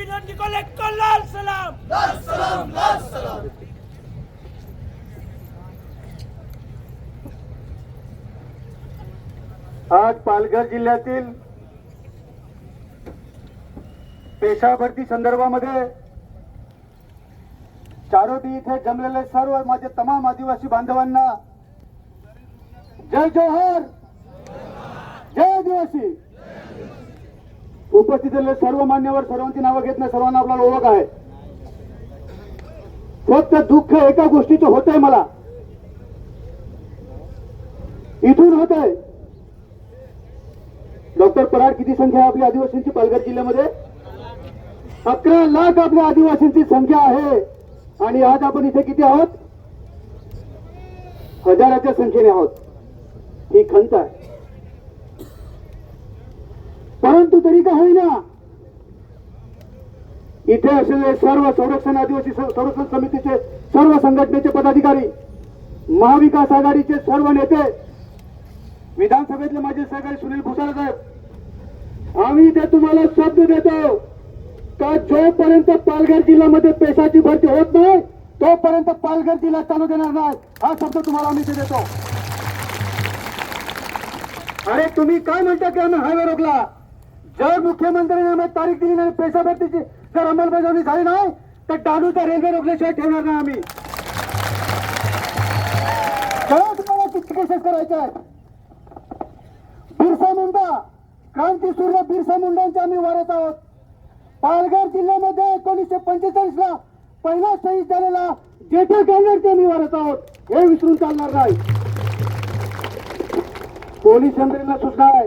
विनंती कलेक्टर लाल सलाम आज पालघर जिल्ह्यातील पेशा भरती संदर्भामध्ये चारोटी इथे जमलेले सर्व माझे तमाम आदिवासी बांधवांना जय जोहर. जय आदिवासी. उपस्थित असलेले सर्व मान्यवर सर्वांची नावं घेत नाही सर्वांना आपल्याला ओळख आहे. फक्त दुःख एका गोष्टीचं होतंय मला. इथून होत आहे डॉक्टर पराड किती संख्या आहे आपल्या आदिवासींची पालघर जिल्ह्यामध्ये? अकरा लाख आपल्या आदिवासींची संख्या आहे. आणि आज आपण इथे किती आहोत? हजाराच्या संख्येने आहोत. ही खंत आहे. परंतु तरी का होईना? इथे असलेले सर्व संरक्षण आदिवासी संरक्षण समितीचे सर्व संघटनेचे पदाधिकारी महाविकास आघाडीचे सर्व नेते विधानसभेतले माझे सहकारी सुनील भुसाळ साहेब आम्ही इथे तुम्हाला शब्द देतो का जोपर्यंत पालघर जिल्ह्यामध्ये पेशाची भरती होत नाही तोपर्यंत पालघर जिल्हा चालू देणार नाही. हा शब्द तुम्हाला आम्ही इथे देतो. अरे तुम्ही काय म्हणता की आम्ही हायवे रोखला? जर मुख्यमंत्र्यांनी आम्हाला तारीख दिली नाही पैसा भरतीची जर अंमलबजावणी झाली नाही तर डालूचा रेल्वे रोखल्याशिवाय ठेवणार नाही आम्ही. तुम्हाला केसेस करायचे आहेत? बिरसा मुंडा क्रांती सूर्य बिरसा मुंडांच्या आम्ही वारत आहोत. पालघर जिल्ह्यामध्ये एकोणीसशे पंचेचाळीस ला पहिला शहीद झालेला जेठे गावडरचे आम्ही वारत आहोत. हे विसरून चालणार नाही. पोलीस यंत्रणेला सुद्धा आहे.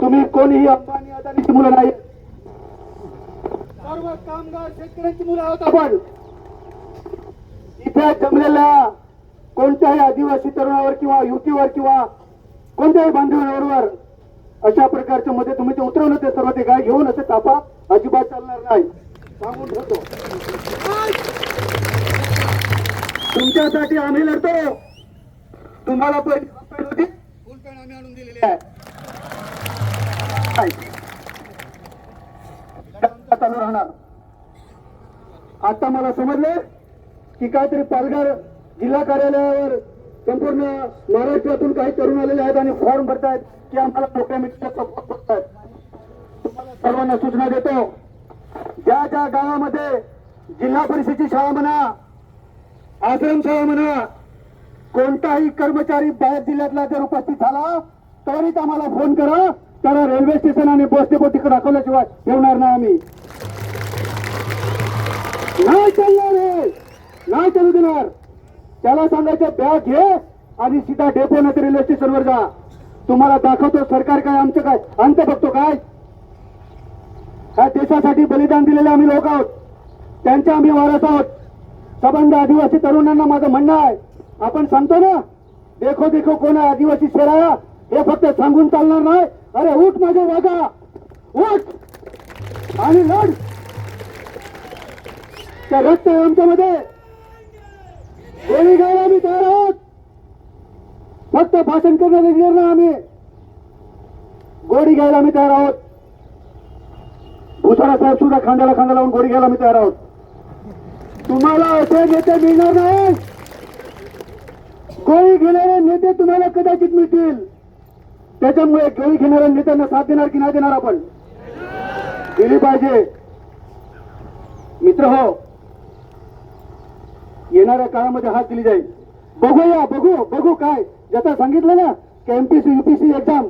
तुम्ही कोणीही अंबानी अदानीची मुलं नाही. सर्व कामगार शेतकऱ्यांची मुलं आहोत आपण. इथे जमलेल्या कोणत्याही आदिवासी तरुणावर किंवा युवतीवर किंवा कोणत्याही बांधवांवर अशा प्रकारच्या मध्ये तुम्ही ते उतरवलं ते सर्व ते गाय घेऊन असे तापा अजिबात चालणार नाही. सांगून ठेवतो. तुमच्यासाठी आम्ही लढतो. तुम्हाला पहिली समजले की काहीतरी पालघर जिल्हा कार्यालयावर संपूर्ण महाराष्ट्रातून काही तरुण आलेले आहेत आणि फॉर्म भरतायत की आम्हाला नोकऱ्या मिळतात सर्वांना सूचना देतो ज्या ज्या गावामध्ये जिल्हा परिषदेची शाळा म्हणा आश्रमशाळा म्हणा कोणताही कर्मचारी बाहेर जिल्ह्यातला जर उपस्थित झाला त्वरित आम्हाला फोन करा. त्याला रेल्वे स्टेशन आणि बस डेपो तिकडे दाखवल्याशिवाय ठेवणार नाही आम्ही. नाही चालणार हे. नाही चालू देणार. त्याला सांगायचं बॅग घे आणि सीधा डेपो नाही रेल्वे स्टेशनवर जा. तुम्हाला दाखवतो सरकार काय आमचं काय अंत बघतो काय. ह्या देशासाठी बलिदान दिलेले आम्ही लोक आहोत. त्यांच्या आम्ही वारस आहोत. सबंध आदिवासी तरुणांना माझं म्हणणं आहे. आपण सांगतो ना देखो देखो कोण आहे आदिवासी शेराया हे फक्त सांगून चालणार नाही. अरे उठ माझ्या वागा उठ. आणि लढ. त्या रक्त आमच्यामध्ये गोळी घ्यायला आम्ही तयार आहोत. फक्त भाषण करण्याचे ना आम्ही. गोळी घ्यायला आम्ही तयार आहोत. भुसारा साहेब सुद्धा खांद्याला खांदा लावून गोळी घ्यायला आम्ही तयार आहोत. तुम्हाला असे नेते मिळणार नाही. गोळी घेणारे नेते तुम्हाला कदाचित मिळतील. त्याच्यामुळे गोळी घेणाऱ्या नेत्यांना साथ देणार की नाही देणार आपण? दिली पाहिजे. मित्र हो येणाऱ्या काळामध्ये हात दिली जाईल. बघूया बघू बघू काय. ज्याचा सांगितलं ना की एमपीसी युपीसी एक्झाम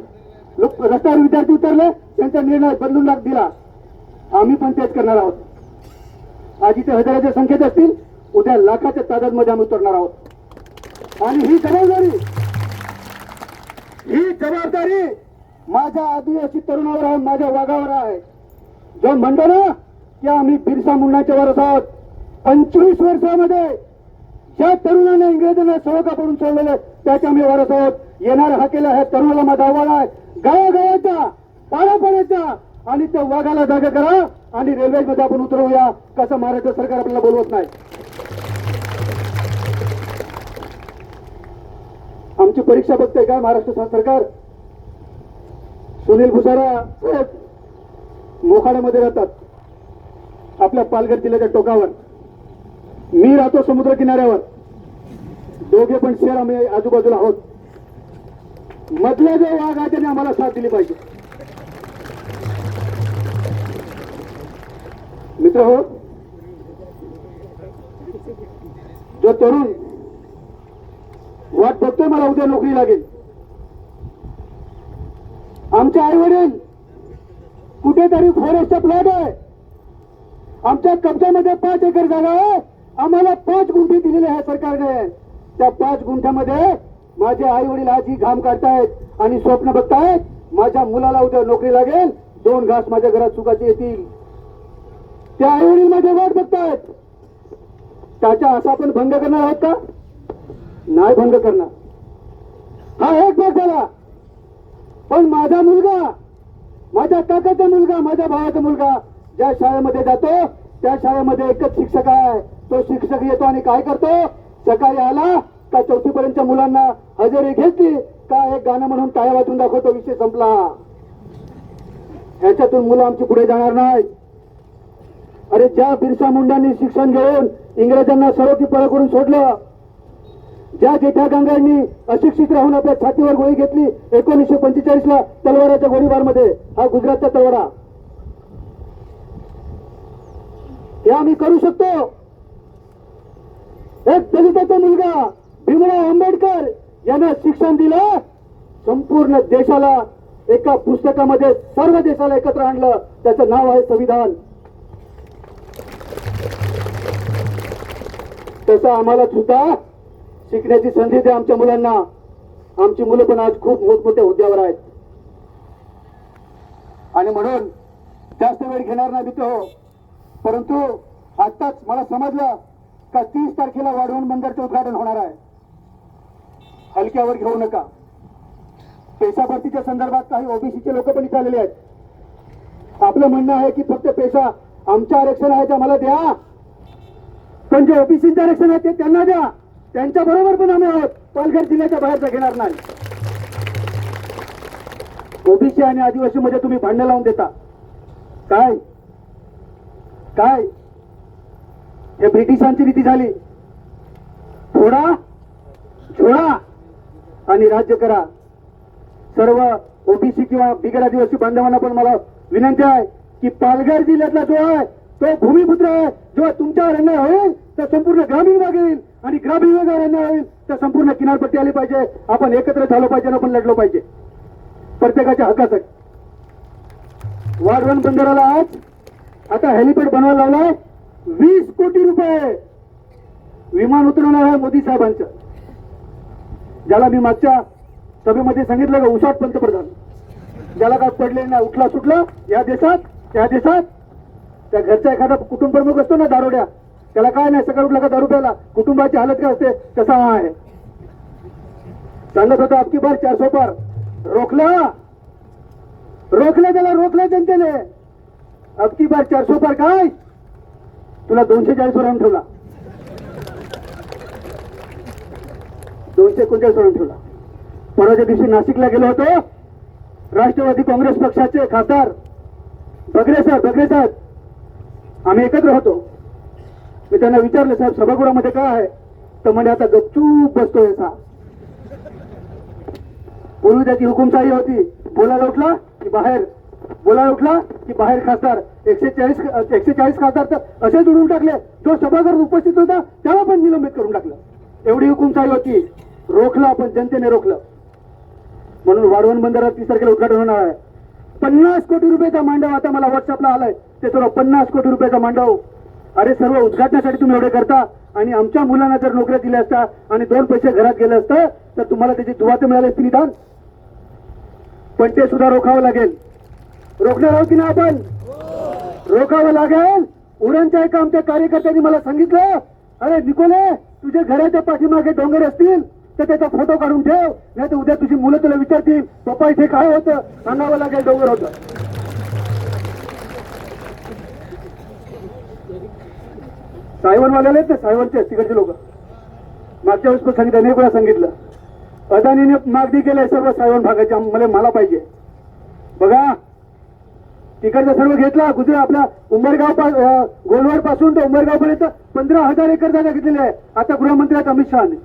रस्त्यावर विद्यार्थी उतरले त्यांचा निर्णय बदलून लाग दिला. आम्ही पण तेच करणार आहोत. आज इथे हजाराच्या संख्येत असतील उद्या लाखाच्या तादादमध्ये आम्ही उतरणार आहोत. आणि ही जबाबदारी ही जबाबदारी माझ्या आदिवासी तरुणावर आहे माझ्या वाघावर आहे. जो म्हणतो ना की आम्ही बिरसा मुंडाच्या वर आहोत पंचवीस वर्षामध्ये ज्या तरुणाने इंग्रजांना सळका पडून सोडलेले त्याचे आम्ही वारस आहोत येणार हा केला ह्या तरुणाला माझा आव्हान आहे. गावागावाचा पाण्याचा आणि त्या वाघाला जागा करा आणि रेल्वेमध्ये आपण उतरवूया. कसं महाराष्ट्र सरकार आपल्याला बोलवत नाही. आमची परीक्षा बघते काय महाराष्ट्र सरकार? सुनील भुसारा मोखाड्यामध्ये राहतात. आपल्या पालघर जिल्ह्याच्या टोकावर. मी राहतो समुद्र किनाऱ्यावर. दोघे पण शेर आम्ही आजूबाजूला आहोत. मधला जो वाघ आहे त्याने आम्हाला साथ दिली पाहिजे. मित्र हो जो तरुण वाट बघतोय मला उद्या नोकरी लागेल. आमचे आई वडील कुठेतरी फॉरेस्टचा प्लॉट आहे. आमच्या कब्जामध्ये पाच एकर जागा आहे. आम्हाला पाच गुंठे दिलेले आहे सरकारने. त्या पाच गुंठ्यामध्ये माझे आई वडील आजही घाम काढतायत आणि स्वप्न बघतायत माझ्या मुलाला उद्या नोकरी लागेल दोन घास माझ्या घरात सुखाचे येतील. त्या आई वडील माझ्या वाट बघतायत. त्याच्या असा आपण भंग करणार आहोत का? नाही भंग करणार. हा एक भाग झाला. पण माझा मुलगा माझ्या काकाचा मुलगा माझ्या भावाचा मुलगा ज्या शाळेमध्ये जातो त्या शाळेमध्ये एकच शिक्षक आहे. तो शिक्षक येतो आणि काय करतो? सकाळी आला का चौथी पर्यंतच्या मुलांना हजेरी घेतली का एक गाणं म्हणून टाळ्या वाजून दाखवतो विषय संपला. ह्याच्यातून मुलं आमची पुढे जाणार नाही अरे ज्या बिरसा मुंडांनी शिक्षण घेऊन इंग्रजांना सरोती पळ करून सोडलं ज्या जेठा गंगांनी अशिक्षित राहून आपल्या छातीवर गोळी घेतली एकोणीसशे पंचेचाळीस ला तलवाराच्या गोळीबारमध्ये हा गुजरातचा तलवारा. हे आम्ही करू शकतो. एक दलिताचा मुलगा भीमराव आंबेडकर यांना शिक्षण दिलं. संपूर्ण देशाला एका पुस्तकामध्ये सर्व देशाला एकत्र आणलं. त्याचं नाव आहे संविधान. तसं आम्हाला सुद्धा शिकण्याची संधी द्या आमच्या मुलांना. आमची मुलं पण आज खूप मोठमोठ्या हुद्द्यावर आहेत. आणि म्हणून जास्त वेळ घेणार नाही तो. परंतु आत्ताच मला समजलं का तीस तारखेला वाढवून बंदरचं उद्घाटन होणार आहे? हलक्यावर घेऊ नका. पेशा भरतीच्या संदर्भात काही ओबीसीचे लोक पण इथे आलेले आहेत. आपलं म्हणणं आहे की फक्त पेशा आमचं आरक्षण आहे ते आम्हाला द्या. पण जे ओबीसीचे आरक्षण आहे ते त्यांना द्या. त्यांच्या बरोबर पण आम्ही आहोत. पालघर जिल्ह्याच्या बाहेरचा घेणार नाही. ओबीसी आणि आदिवासी मध्ये तुम्ही भांडण लावून देता. काय? काय? हे ब्रिटिशांची रीती झाली. थोडा छोडा आणि राज्य करा. सर्व ओबीसी किंवा बिगर आदिवासी बांधवांना पण मला विनंती आहे की पालघर जिल्ह्यातला जो आहे तो भूमिपुत्र आहे. जेव्हा तुमच्यावर अन्याय होईल तर संपूर्ण ग्रामीण भाग येईल आणि ग्रामीण भागावर अन्याय होईल तर संपूर्ण किनारपट्टी आली पाहिजे. आपण एकत्र झालो पाहिजे आणि आपण लढलो पाहिजे. प्रत्येकाच्या हक्कासाठी. वाढवण बंदराला आज आता हेलिपॅड बनवायला लावलाय. वीस कोटी रुपये विमान उतरवणार आहे मोदी साहेबांचं. ज्याला मी मागच्या सभेमध्ये सांगितलं का उसाट पंतप्रधान. ज्याला काय पडले ना उठला सुटला या देशात त्या देशात त्या घरचा एखादा कुटुंब प्रमुख असतो ना दारोड्या त्याला काय नाही सकाळ उठला का दारू प्याला कुटुंबाची हालत काय असते तसा हा आहे. सांगत होता अबकी बार चारशे पार. रोखला. रोखलं त्याला रोखलं जनतेने. अबकी बार चारशे पार काय? तुला दोनशे चाळीस वर आणून ठेवला. दोनशे एकोणचाळीस वर आणून ठेवला. परवाच्या दिवशी नाशिकला गेलो होतो. राष्ट्रवादी काँग्रेस पक्षाचे खासदार बगरे साहेब बगरे साहेब आम्ही एकत्र होतो. मी त्यांना विचारलं साहेब सभागृहामध्ये काय आहे? तर म्हणजे आता गपचूप बसतोय सा पूर्वी त्याची हुकुमशाही होती. बोलायला उठला की बाहेर बोला उठला की बाहेर खासदार एकशे चाळीस एकशे चाळीस खासदार तर असेच उडून टाकले जो सभागृहात उपस्थित होता त्याला पण निलंबित करून टाकलं. एवढी हुकुमशाही होती. रोखलं आपण जनतेने रोखलं. म्हणून वाढवण बंदरात तीस तारखेला उद्घाटन होणार आहे. पन्नास कोटी रुपयाचा मांडव आता मला व्हॉट्सअपला आलाय. ते सर्व पन्नास कोटी रुपयाचा मांडव. अरे सर्व उद्घाटनासाठी तुम्ही एवढे करता आणि आमच्या मुलांना जर नोकऱ्या दिल्या असता आणि दोन पैसे घरात गेले असतं तर तुम्हाला त्याची दुवा तर मिळाली असती निदान पण ते सुद्धा रोखावं लागेल. रोखणार आहोत की ना आपण? रोखावं लागेल. उरणच्या एका आमच्या कार्यकर्त्यांनी मला सांगितलं अरे निकोले तुझ्या घराच्या पाठीमागे डोंगर असतील तर त्याचा फोटो काढून ठेव नाही तर उद्या तुझी मुलं तुला विचारतील पप्पा इथे काय होतं? सांगावं लागेल डोंगर होत. सायवनवाले आहेत ना सायवनचे तिकडचे लोक. मागच्या वेळेस पण सांगितलं अनेक वेळा सांगितलं. अदानीने मागणी केलंय सर्व सायवन भागाची मला मला पाहिजे. बघा तिकडचं सर्व घेतला. गुजरात आपल्या उंबरगाव पा- गोलवाडपासून तर उमरगाव पर्यंत पंधरा हजार एकर जागा घेतलेली आहे. आता गृहमंत्री आहेत अमित शहाने.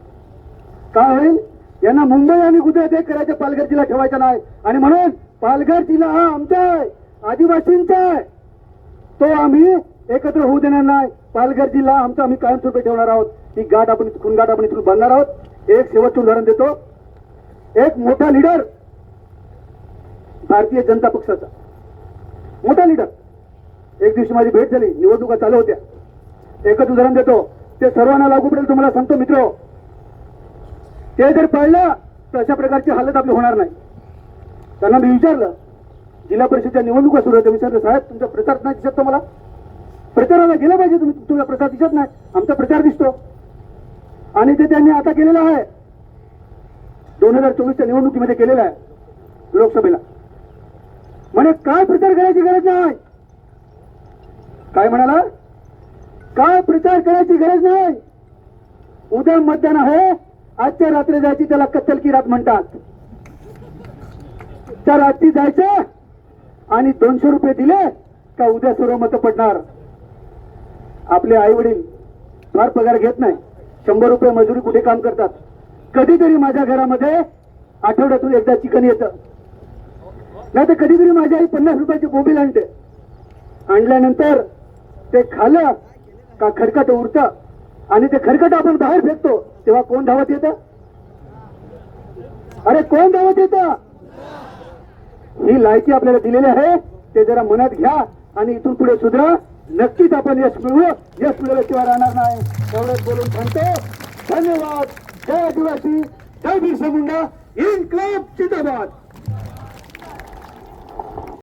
काय होईल? यांना मुंबई आणि गुजरात एक करायचं? पालघर जिल्हा ठेवायचा नाही. आणि म्हणून पालघर जिल्हा हा आमचा आहे. आदिवासींचा आहे. तो आम्ही एकत्र होऊ देणार नाही. पालघर जिल्हा आमचा आम्ही कायमस्वरूपी ठेवणार आहोत. ही गाठ आपण खून गाठ आपण इथून बांधणार आहोत. एक शेवटचं उदाहरण देतो. एक मोठा लीडर भारतीय जनता पक्षाचा. मोठा लिडर. एक दिवशी माझी भेट झाली निवडणुका चालू होत्या. एकच उदाहरण देतो ते सर्वांना लागू पडेल तुम्हाला सांगतो मित्र. ते जर पाळलं तर अशा प्रकारची हालत आपली होणार नाही. त्यांना मी विचारलं जिल्हा परिषदच्या निवडणुका सुरू होत्या विचारलं साहेब तुमचा प्रचार नाही दिसत तुम्हाला प्रचाराला गेला पाहिजे तुम्ही तुमचा प्रचार दिसत नाही. आमचा प्रचार दिसतो. आणि ते त्यांनी आता केलेलं आहे. दोन हजार चोवीसच्या निवडणुकीमध्ये केलेलं आहे लोकसभेला. म्हणे काय प्रचार करायची गरज नाही. काय म्हणाला? काय प्रचार करायची गरज नाही. उद्या मतदान आहे आजच्या रात्री जायची त्याला कत्तल की रात म्हणतात. त्या रात्री जायचं आणि दोनशे रुपये दिले का उद्या सर्व मतं पडणार. आपले आई वडील फार पगार घेत नाही. शंभर रुपये मजुरी कुठे काम करतात? कधीतरी माझ्या घरामध्ये आठवड्यातून एकदा चिकन येतं. नाही तर कधीतरी माझी आई पन्नास रुपयाची बोबील आणते. आणल्यानंतर ते खाल्लं का खडकट उरतं? आणि ते खडकट आपण बाहेर फेकतो. तेव्हा कोण धावत येतं? अरे कोण धावत येतं? ही लायकी आपल्याला दिलेली आहे. ते जरा मनात घ्या आणि इथून पुढे सुधरा. नक्कीच आपण यश मिळवू. यश मिळवल्याशिवाय राहणार नाही. एवढंच बोलून सांगतो धन्यवाद. जय आदिवासी. जय बिरसा मुंडा. In club चिताबाद